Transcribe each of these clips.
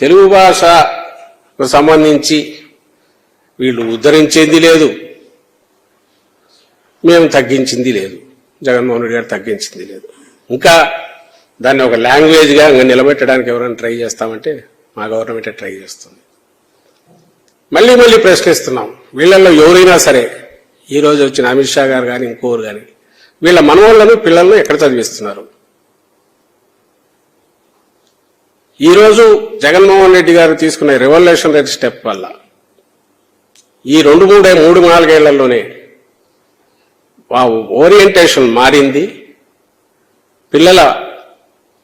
తెలుగు భాషకు సంబంధించి వీళ్ళు ఉద్ధరించేది లేదు. మేము తగ్గించింది లేదు. జగన్మోహన్ రెడ్డి గారు తగ్గించింది లేదు. ఇంకా దాన్ని ఒక లాంగ్వేజ్గా ఇంకా నిలబెట్టడానికి ఎవరైనా ట్రై చేస్తామంటే మా గవర్నమెంటే ట్రై చేస్తుంది. మళ్ళీ మళ్ళీ ప్రశ్నిస్తున్నాం. వీళ్ళల్లో ఎవరైనా సరే ఈరోజు వచ్చిన అమిత్ షా గారు కానీ ఇంకోరు కానీ వీళ్ళ మనవాళ్ళను పిల్లలను ఎక్కడ చదివిస్తున్నారు? ఈరోజు జగన్మోహన్ రెడ్డి గారు తీసుకున్న రెవల్యూషన్ రెడ్ స్టెప్ వల్ల ఈ రెండు మూడే మూడు నాలుగేళ్ళలోనే ఓరియంటేషన్ మారింది. పిల్లల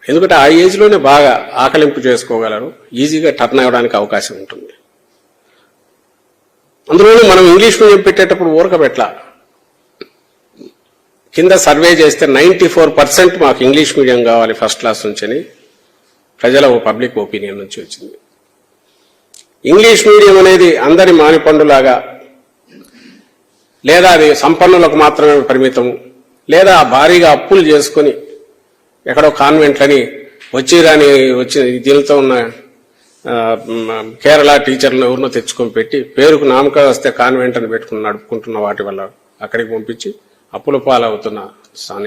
ఎందుకంటే ఆ ఏజ్లోనే బాగా ఆకలింపు చేసుకోగలరు. ఈజీగా టర్న్ అవ్వడానికి అవకాశం ఉంటుంది. అందులోనూ మనం ఇంగ్లీష్ మీడియం పెట్టేటప్పుడు ఊరకబెట్ల. కింద సర్వే చేస్తే నైంటీ ఫోర్ పర్సెంట్ మాకు ఇంగ్లీష్ మీడియం కావాలి ఫస్ట్ క్లాస్ నుంచని. ప్రజల పబ్లిక్ ఒపీనియన్ నుంచి వచ్చింది. ఇంగ్లీష్ మీడియం అనేది అందరి మానిపండులాగా లేదా అది సంపన్నులకు మాత్రమే పరిమితం లేదా భారీగా అప్పులు చేసుకొని ఎక్కడో కాన్వెంట్లని వచ్చిరాని వచ్చి దీనితో ఉన్న కేరళ టీచర్లను ఎవరినో తెచ్చుకొని పెట్టి పేరుకు నామకాలు వస్తే కాన్వెంట్ అని పెట్టుకుని నడుపుకుంటున్న వాటి వల్ల అక్కడికి పంపించి అప్పుల పాలవుతున్న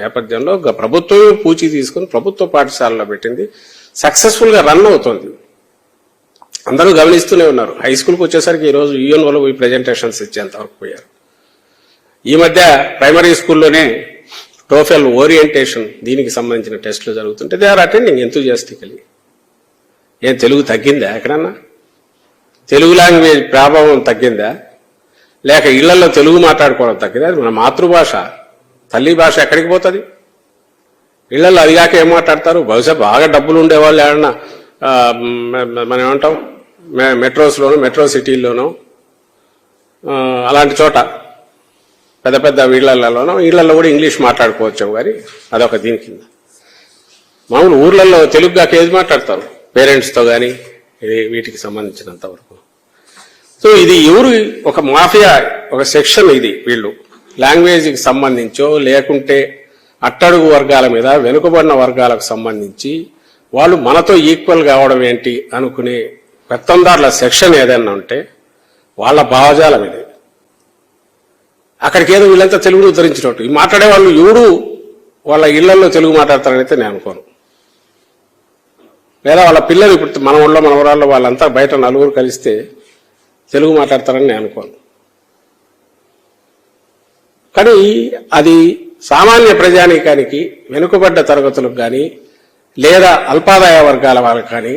నేపథ్యంలో ప్రభుత్వమే పూచి తీసుకుని ప్రభుత్వ పాఠశాలలో పెట్టింది. సక్సెస్ఫుల్గా రన్ అవుతోంది. అందరూ గమనిస్తూనే ఉన్నారు. హై స్కూల్కి వచ్చేసరికి ఈరోజు రోజు యూఎన్ పోయి ప్రజెంటేషన్స్ ఇచ్చేంత వరకు పోయారు. ఈ మధ్య ప్రైమరీ స్కూల్లోనే టోఫెల్ ఓరియంటేషన్ దీనికి సంబంధించిన టెస్టులు జరుగుతుంటే దే ఆర్ అటెండింగ్ ఎంతూజియాస్టికలీ. ఏం తెలుగు తగ్గిందా ఎక్కడన్నా? తెలుగు లాంగ్వేజ్ ప్రభావం తగ్గిందా? లేక ఇళ్ళలో తెలుగు మాట్లాడుకోవడం తగ్గిందా? మన మాతృభాష. తల్లి భాష ఎక్కడికి పోతుంది? ఇళ్ళలో అదిగాక ఏం మాట్లాడతారు? బహుశా బాగా డబ్బులు ఉండేవాళ్ళు ఏమన్నా మనం ఏమంటాం? మె- మెట్రో సిటీల్లోనో అలాంటి చోట పెద్ద పెద్ద వీళ్ళల్లోనూ వీళ్ళల్లో కూడా ఇంగ్లీష్ మాట్లాడుకోవచ్చు కానీ అదొక దీని కింద. మామూలు ఊర్లలో తెలుగుగాక ఏది మాట్లాడతారు? పేరెంట్స్తో కానీ ఇది వీటికి సంబంధించినంత వరకు. సో ఇది ఎవరు ఒక మాఫియా ఒక సెక్షన్ ఇది వీళ్ళు. లాంగ్వేజ్కి సంబంధించో లేకుంటే అట్టడుగు వర్గాల మీద వెనుకబడిన వర్గాలకు సంబంధించి వాళ్ళు మనతో ఈక్వల్ కావడం ఏంటి అనుకునే పెత్తందారుల సెక్షన్ ఏదైనా ఉంటే వాళ్ళ భావజాలం ఇది. అక్కడికి ఏదో వీళ్ళంతా తెలుగును ఉద్ధరించినట్టు. ఈ మాట్లాడే వాళ్ళు ఎవడు వాళ్ళ ఇళ్ళలో తెలుగు మాట్లాడతారని అయితే నేను అనుకోను. లేదా వాళ్ళ పిల్లలు ఇప్పుడు మన ఊళ్ళో మన ఊరాల్లో వాళ్ళంతా బయట నలుగురు కలిస్తే తెలుగు మాట్లాడతారని నేను అనుకోను. కానీ అది సామాన్య ప్రజానీకానికి వెనుకబడ్డ తరగతులకు కానీ లేదా అల్పాదాయ వర్గాల వాళ్ళకి కానీ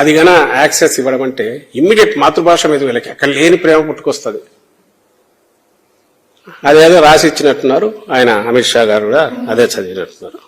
అది గన యాక్సెస్ ఇవ్వడం అంటే ఇమ్మీడియట్ మాతృభాష మీద వీళ్ళకి అక్కడ లేని ప్రేమ పుట్టుకొస్తుంది. అదేదో రాసి ఇచ్చినట్టున్నారు. ఆయన అమిత్ షా గారు కూడా అదే చదివినట్టున్నారు.